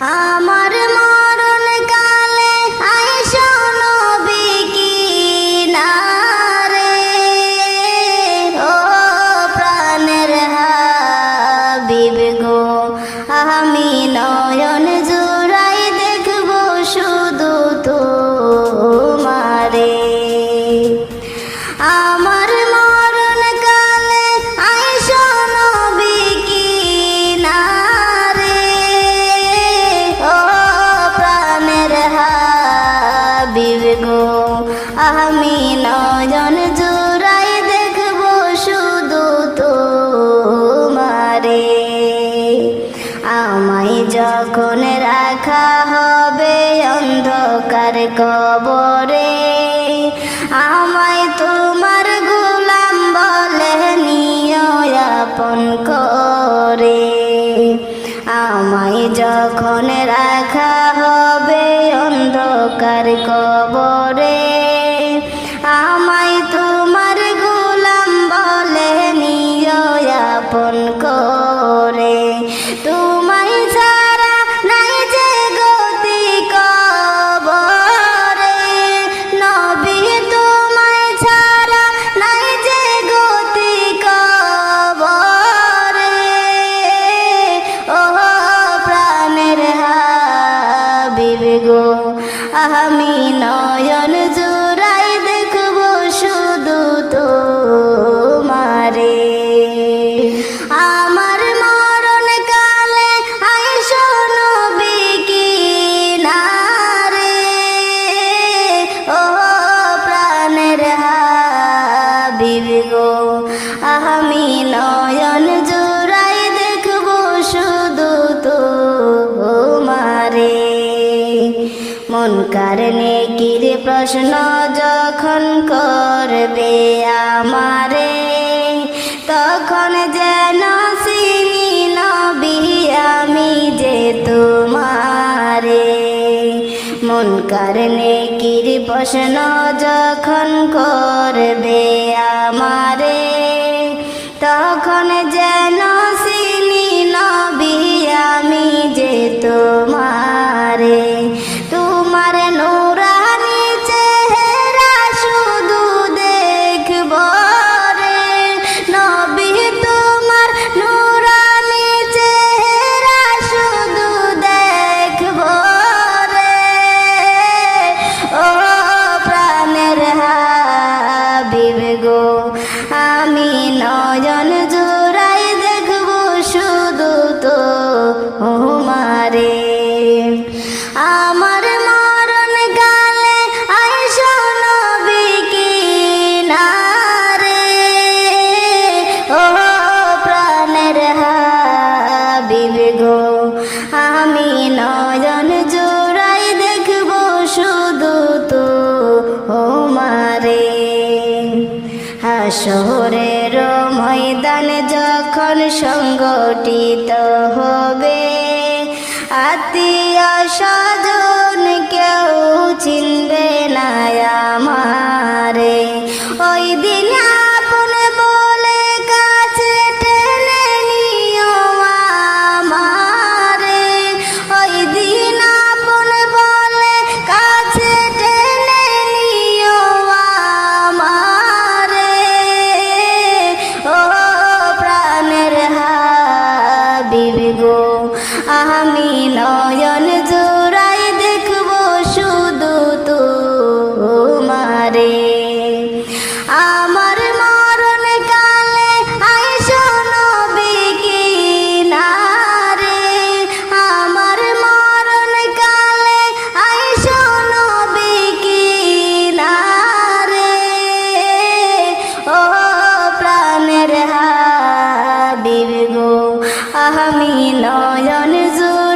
আমার আমি নজন জোড়াই দেখব শুধু তো মারে আমায় যখন রাখা হবে অন্ধকার কবরে মন কর কারণে কির প্রশ্ন যখন করবে আমারে? তখন যেন সিনি নবী আমি যে তোমারে। মন কারণে নেকির প্রশ্ন যখন করবে হাসরের ময়দান যখন সংগঠিত হবে আতিয়া স্বজন আমি নয়ন জোর